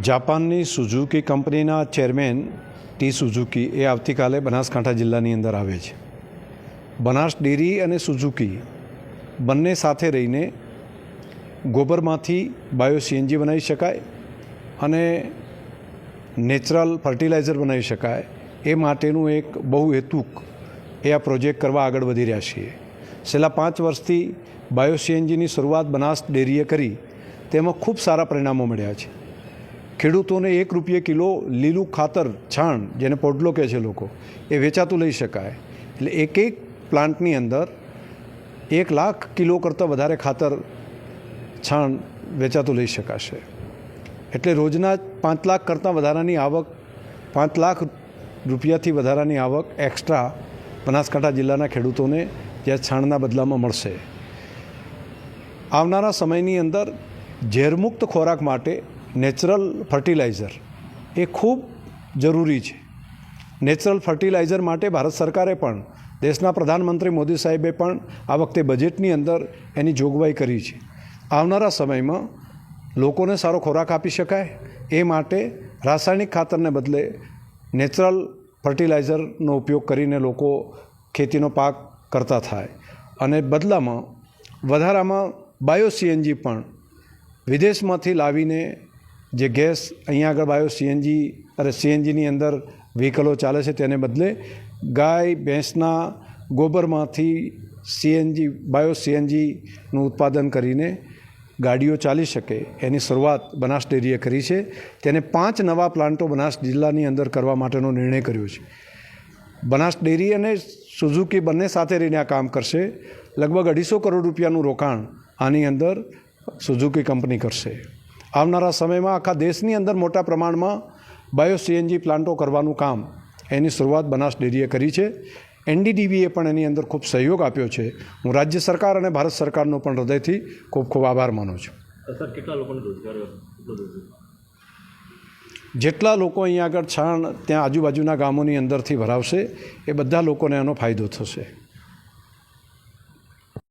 જાપાનની સુઝુકી કંપનીના chairman T Suzuki એ આવતીકાલે બનાસકાંઠા જિલ્લાની અંદર આવે છે. બનાસ ડેરી અને સુઝુકી બંને સાથે રહીને ગોબરમાંથી બાયો સીએનજી બનાવી શકાય અને નેચરલ ફર્ટિલાઇઝર બનાવી શકાય. એ માટેનું એક બહુ હેતુક એ આ પ્રોજેક્ટ કરવા આગળ વધી રહ્યા છીએ. છેલ્લા પાંચ વર્ષથી બાયો સીએનજીની શરૂઆત બનાસ ડેરીએ કરી. તેમાં ખૂબ સારા પરિણામો મળ્યા છે. ખેડૂતોને એક રૂપિયે કિલો લીલું ખાતર, છાણ જેને પોડલો કહે છે લોકો, એ વેચાતું લઈ શકાય. એટલે એક એક પ્લાન્ટની અંદર એક લાખ કિલો કરતાં વધારે ખાતર, છાણ વેચાતું લઈ શકાશે. એટલે રોજના પાંચ લાખ કરતાં વધારાની આવક, પાંચ લાખ રૂપિયાથી વધારાની આવક એક્સ્ટ્રા બનાસકાંઠા જિલ્લાના ખેડૂતોને જે છાણના બદલામાં મળશે. આવનારા સમયની અંદર ઝેરમુક્ત ખોરાક માટે નેચરલ ફર્ટિલાઇઝર એ ખૂબ જરૂરી છે. નેચરલ ફર્ટિલાઇઝર માટે ભારત સરકારે પણ દેશના પ્રધાનમંત્રી મોદી સાહેબે પણ આ વખતે બજેટની અંદર એની જોગવાઈ કરી છે. આવનારા સમયમાં લોકોને સારો ખોરાક આપી શકાય. એ માટે રાસાયણિક ખાતરને બદલે નેચરલ ફર્ટિલાઇઝરનો ઉપયોગ કરીને લોકો ખેતીનો પાક કરતા થાય. અને બદલામાં વધારામાં બાયો સીએનજી પણ વિદેશમાંથી લાવીને જે ગેસ અહીંયા આગળ બાયો સીએનજી અને સીએનજીની અંદર વ્હીકલો ચાલે છે તેને બદલે ગાય, ભેંસના ગોબરમાંથી સીએનજી બાયો સીએનજીનું ઉત્પાદન કરીને ગાડીઓ ચાલી શકે. એની શરૂઆત બનાસ ડેરીએ કરી છે. તેને પાંચ નવા પ્લાન્ટો બનાસ જિલ્લાની અંદર કરવા માટેનો નિર્ણય કર્યો છે. બનાસ ડેરી અને સુઝુકી બંને સાથે રહીને આ કામ કરશે. લગભગ અઢીસો કરોડ રૂપિયાનું રોકાણ આની અંદર સુઝુકી કંપની કરશે. આવનારા સમયમાં આખા દેશની અંદર મોટા પ્રમાણમાં બાયો સીએનજી પ્લાન્ટો કરવાનું કામ એની શરૂઆત બનાસ ડેરીએ કરી છે. એનડીડીબીએ પણ એની અંદર ખૂબ સહયોગ આપ્યો છે. હું રાજ્ય સરકાર અને ભારત સરકારનો પણ હૃદયથી ખૂબ ખૂબ આભાર માનું છું. જેટલા લોકો અહીંયા આગળ છાણ ત્યાં આજુબાજુના ગામોની અંદરથી ભરાવશે એ બધા લોકોને એનો ફાયદો થશે.